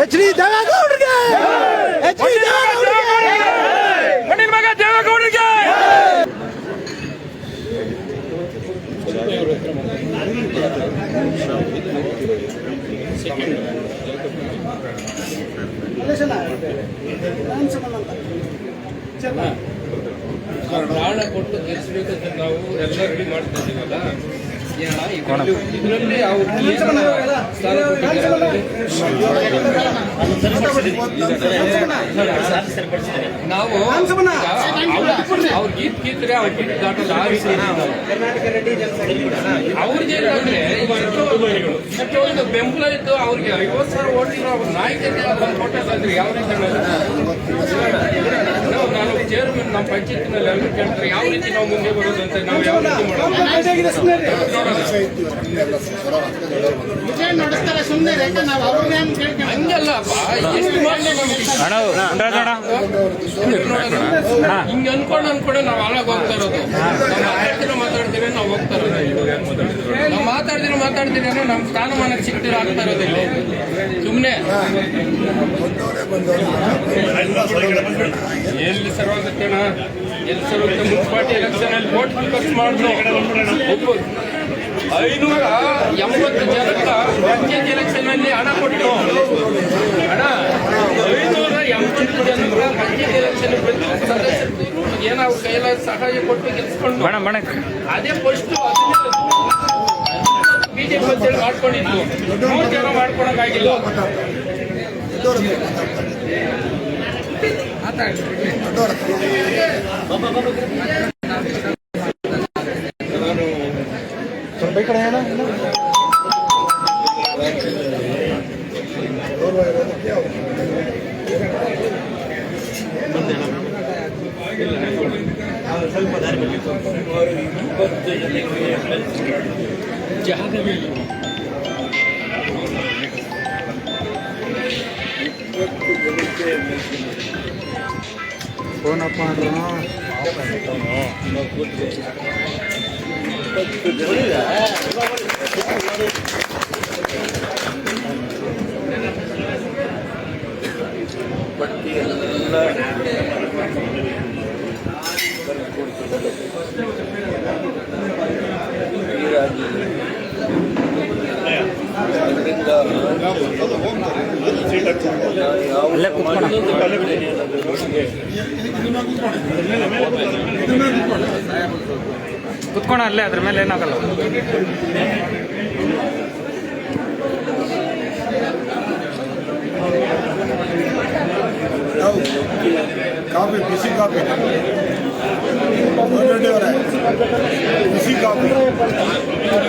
H D ದೇವೇಗೌಡರಿಗೆ ಪ್ರಾಣ ಕೊಟ್ಟು ಗೆಲ್ಲಿಸ್ಬೇಕಂತ ನಾವು ಎಲ್ಲರಿಗೂ ಮಾಡ್ತಾ ಇದೀವಲ್ಲ ನಾವು ಅವ್ರ ಗೀತ್ ಗೀತ್ರೆ ಅವ್ರ ಗೀತ್ ರೀತಿ ಅವ್ರಿಗೆ ಇಷ್ಟೊಂದು ಬೆಂಬಲ ಇದ್ದು ಅವ್ರಿಗೆ ಐವತ್ತು ಸಾವಿರ ಓಟಿರೋ ಅವ್ರ ನಾಯಕರಿಗೆ ಬಂದು ಕೊಟ್ಟದಂದ್ರೆ ಯಾವ ರೀತಿ ನಾನು ಚೇರ್ಮನ್ ನಮ್ಮ ಪಂಚಾಯತ್ನಲ್ಲಿ ಎಲ್ಲರೂ ಕೇಳ್ತಾರೆ ಯಾವ ರೀತಿ ನಾವು ಮುಂದೆ ಬರೋದು ಅಂತ ನಾವು ಯಾವ ರೀತಿ ಮಾಡೋದು ಹಿಂಗ ಅನ್ಕೊಂಡು ಅನ್ಕೊಂಡೆ ನಾವು ಹಾಳಾಗಿ ಹೋಗ್ತಾ ಇರೋದು. ನಾವು ಮಾತಾಡ್ತೀವಿ ನಾವು ಹೋಗ್ತಾ ಇರೋದು. ನಾವು ಮಾತಾಡ್ತೀನಿ ಮಾತಾಡ್ತೀನಿ ಅಂದ್ರೆ ನಮ್ಮ ಸ್ಥಾನಮಾನಕ್ಕೆ ಸಿಕ್ತಿರ ಆಗ್ತಾ ಇರೋದಿಲ್ಲ ಸುಮ್ಮನೆ ಎಲ್ಲಿ ಸರ್ವಾಗತ್ತೇನ ಎಲ್ಲಿ ಸರ್ವಾಗುತ್ತೆ ಮುನ್ಸಿಪಾಲ್ಟಿ ಎಲೆಕ್ಷನ್ ಅಲ್ಲಿ ವೋಟ್ ಖರ್ಚು ಮಾಡಿದ್ರು. ಐನೂರ ಎಂಬತ್ತು ಜನಕ್ಕ ಪಂಚಾಯತ್ ಎಲೆಕ್ಷನ್ ಅಲ್ಲಿ ಹಣ ಕೊಟ್ಟು. ಹಣ ಐನೂರ ಎಂಬತ್ತು ಜನರ ಪಂಚಾಯತ್ ಎಲೆಕ್ಷನ್ ಪ್ರತಿ ಸದಸ್ಯರು ಏನೋ ಅವ್ರ ಕೈಲ ಸಹಾಯ ಕೊಟ್ಟು ಗೆಲ್ಸ್ಕೊಂಡು ಅದೇ ಫಸ್ಟ್ ಬಿಜೆಪಿ ಅಂತೇಳಿ ಮಾಡ್ಕೊಂಡಿದ್ದು. ಮೂರು ಜನ ಮಾಡ್ಕೊಳಕ್ಕಾಗಿಲ್ಲ. ಸ್ವಲ್ಪ ಈ ಕಡೆ ಹೇಳ ಜಾಗವಿಲ್ಲ ಫೋನ್ ಅಪ್ ಮಾಡ್ರು ಅಲ್ಲೇ ಕುತ್ಕೋಣ ಕುತ್ಕೋಣ ಅಲ್ಲೇ ಅದ್ರ ಮೇಲೆ ಏನಾಗಲ್ಲ ಕಾಫಿ ಬಿಸಿ ಕಾಫಿ ಗೌರ್ಮೆಂಟ್ ಅವರೇ ಬಿಸಿ ಕಾಫಿ